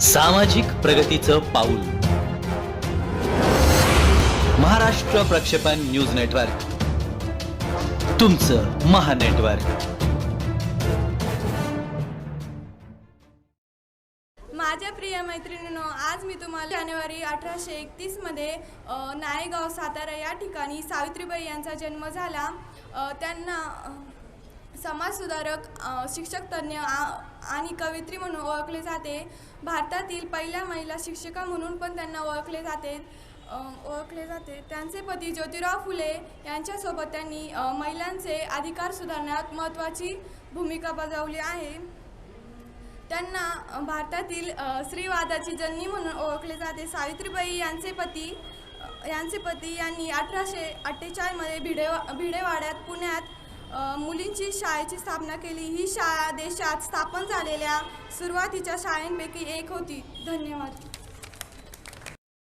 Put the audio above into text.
सामाजिक प्रगतीचं पाऊल. महाराष्ट्र प्रक्षेपण न्यूज नेटवर्क. तुमचं महानेटवर्क माझ्या प्रिय मैत्रिणींनो आज मी तुम्हाला जानेवारी अठराशे एकतीसमध्ये नायगाव सातारा या ठिकाणी सावित्रीबाई यांचा जन्म झाला. त्यांना समाजसुधारक शिक्षक तज्ज्ञ आ- आणि कवित्री म्हणून ओळखले जाते. भारतातील पहिल्या महिला शिक्षिका म्हणून पण त्यांना ओळखले जाते. ओळखले जाते. त्यांचे पती ज्योतिराव फुले यांच्यासोबत त्यांनी महिलांचे अधिकार सुधारण्यात महत्त्वाची भूमिका बजावली आहे. त्यांना भारतातील स्त्रीवादाची जननी म्हणून ओळखले जाते. सावित्रीबाई यांचे पती यांचे पती यांनी अठराशे अठ्ठेचाळीसमध्ये भिडे भिडेवाड्यात पुण्यात मुलींची शाळेची स्थापना केली. ही शाळा देशात स्थापन झालेल्या सुरुवातीच्या शाळेंपैकी एक होती. धन्यवाद.